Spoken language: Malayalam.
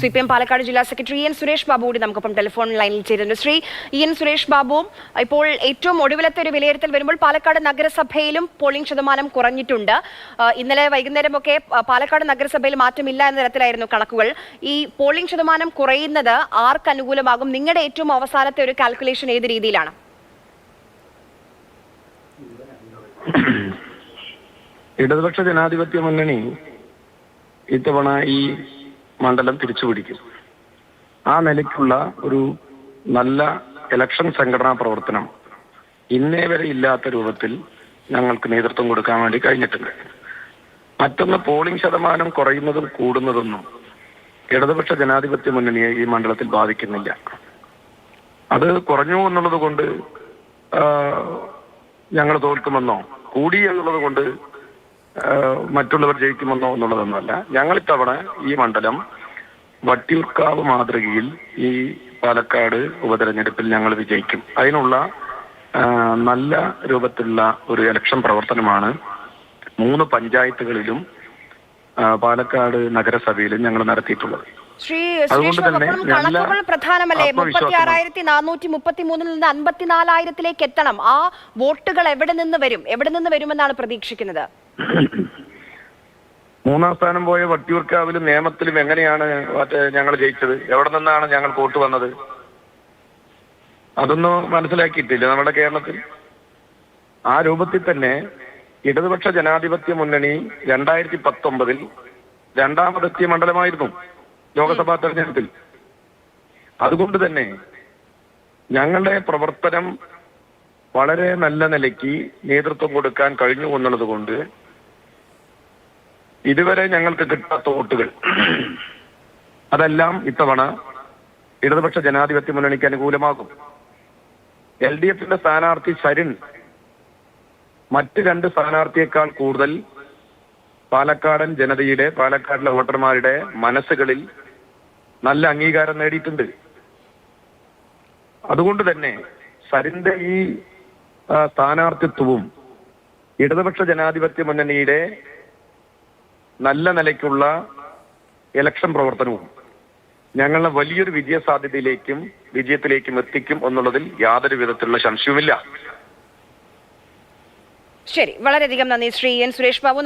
സി പി എം പാലക്കാട് ജില്ലാ സെക്രട്ടറി എൻ സുരേഷ് ബാബു കൂടി നമുക്കൊപ്പം ടെലിഫോൺ ലൈനിൽ ചേരുന്നു. ശ്രീ ഇ എൻ സുരേഷ് ബാബുവും ഇപ്പോൾ ഏറ്റവും ഒടുവിലത്തെ ഒരു വിലയിരുത്തൽ വരുമ്പോൾ പാലക്കാട് നഗരസഭയിലും പോളിംഗ് ശതമാനം കുറഞ്ഞിട്ടുണ്ട്. ഇന്നലെ വൈകുന്നേരമൊക്കെ പാലക്കാട് നഗരസഭയിൽ മാറ്റമില്ല എന്ന തരത്തിലായിരുന്നു കണക്കുകൾ. ഈ പോളിംഗ് ശതമാനം കുറയുന്നത് ആർക്ക് അനുകൂലമാകും? നിങ്ങളുടെ ഏറ്റവും അവസാനത്തെ ഒരു കാൽക്കുലേഷൻ ഏത് രീതിയിലാണ്? ഇടതുപക്ഷ ജനാധിപത്യ മുന്നണി ഇത്തവണ ഈ മണ്ഡലം തിരിച്ചുപിടിക്കും. ആ നിലയ്ക്കുള്ള ഒരു നല്ല ഇലക്ഷൻ സംഘടനാ പ്രവർത്തനം ഇന്നേ വരെ ഇല്ലാത്ത രൂപത്തിൽ ഞങ്ങൾക്ക് നേതൃത്വം കൊടുക്കാൻ വേണ്ടി കഴിഞ്ഞിട്ടുണ്ട്. മറ്റൊന്ന് പോളിംഗ് ശതമാനം കുറയുന്നതും കൂടുന്നതൊന്നും ഇടതുപക്ഷ ജനാധിപത്യ മുന്നണിയെ ഈ മണ്ഡലത്തിൽ ബാധിക്കുന്നില്ല. അത് കുറഞ്ഞു എന്നുള്ളത് കൊണ്ട് ഞങ്ങൾ തോൽക്കുമെന്നോ കൂടി എന്നുള്ളത് കൊണ്ട് മറ്റുള്ളവർ ജയിക്കുമെന്നോ എന്നുള്ളതൊന്നുമല്ല. ഞങ്ങൾ ഇത്തവണ ഈ മണ്ഡലം വട്ടിയൂർക്കാവ് മാതൃകയിൽ ഈ പാലക്കാട് ഉപതെരഞ്ഞെടുപ്പിൽ ഞങ്ങൾ വിജയിക്കും. അതിനുള്ള നല്ല രൂപത്തിലുള്ള ഒരു ഇലക്ഷൻ പ്രവർത്തനമാണ് മൂന്ന് പഞ്ചായത്തുകളിലും പാലക്കാട് നഗരസഭയിലും ഞങ്ങൾ നടത്തിയിട്ടുള്ളത്. ശ്രീ കണക്കുകൾ പ്രധാനമല്ലേ മുപ്പത്തി. ആറായിരത്തി നാനൂറ്റി മുപ്പത്തി മൂന്നിൽ നിന്ന് അൻപത്തിനാലായിരത്തിലേക്ക് എത്തണം. ആ വോട്ടുകൾ എവിടെ നിന്ന് വരും? എവിടെ നിന്ന് വരുമെന്നാണ് പ്രതീക്ഷിക്കുന്നത്? മൂന്നാം സ്ഥാനം പോയ വട്ടിയൂർക്കാവിലും നിയമത്തിലും എങ്ങനെയാണ് മറ്റേ ഞങ്ങൾ ജയിച്ചത്? എവിടെ നിന്നാണ് ഞങ്ങൾ വോട്ട് വന്നത്? അതൊന്നും മനസ്സിലാക്കിയിട്ടില്ല നമ്മുടെ കേരളത്തിൽ. ആ രൂപത്തിൽ തന്നെ ഇടതുപക്ഷ ജനാധിപത്യ മുന്നണി രണ്ടായിരത്തി പത്തൊമ്പതിൽ രണ്ടാമതെത്തിയ മണ്ഡലമായിരുന്നു ലോക്സഭാ തെരഞ്ഞെടുപ്പിൽ. അതുകൊണ്ട് തന്നെ ഞങ്ങളുടെ പ്രവർത്തനം വളരെ നല്ല നിലയ്ക്ക് നേതൃത്വം കൊടുക്കാൻ കഴിഞ്ഞു എന്നുള്ളത് കൊണ്ട് ഇതുവരെ ഞങ്ങൾക്ക് കിട്ടാത്ത വോട്ടുകൾ. അതെല്ലാം ഇത്തവണ ഇടതുപക്ഷ ജനാധിപത്യ മുന്നണിക്ക് അനുകൂലമാകും. എൽ ഡി എഫിന്റെ സ്ഥാനാർത്ഥി സരിൻ മറ്റ് രണ്ട് സ്ഥാനാർത്ഥിയേക്കാൾ കൂടുതൽ പാലക്കാടൻ ജനതയുടെ പാലക്കാടിലെ വോട്ടർമാരുടെ മനസ്സുകളിൽ നല്ല അംഗീകാരം നേടിയിട്ടുണ്ട്. അതുകൊണ്ട് തന്നെ സരിന്റെ ഈ സ്ഥാനാർത്ഥിത്വവും ഇടതുപക്ഷ ജനാധിപത്യ മുന്നണിയുടെ നല്ല നിലയ്ക്കുള്ള ഇലക്ഷൻ പ്രവർത്തനവും ഞങ്ങളെ വലിയൊരു വിജയ സാധ്യതയിലേക്കും വിജയത്തിലേക്കും എത്തിക്കും എന്നുള്ളതിൽ യാതൊരു വിധത്തിലുള്ള സംശയവുമില്ല. ശരി വളരെയധികം നന്ദി ശ്രീ എൻ സുരേഷ് ബാബു.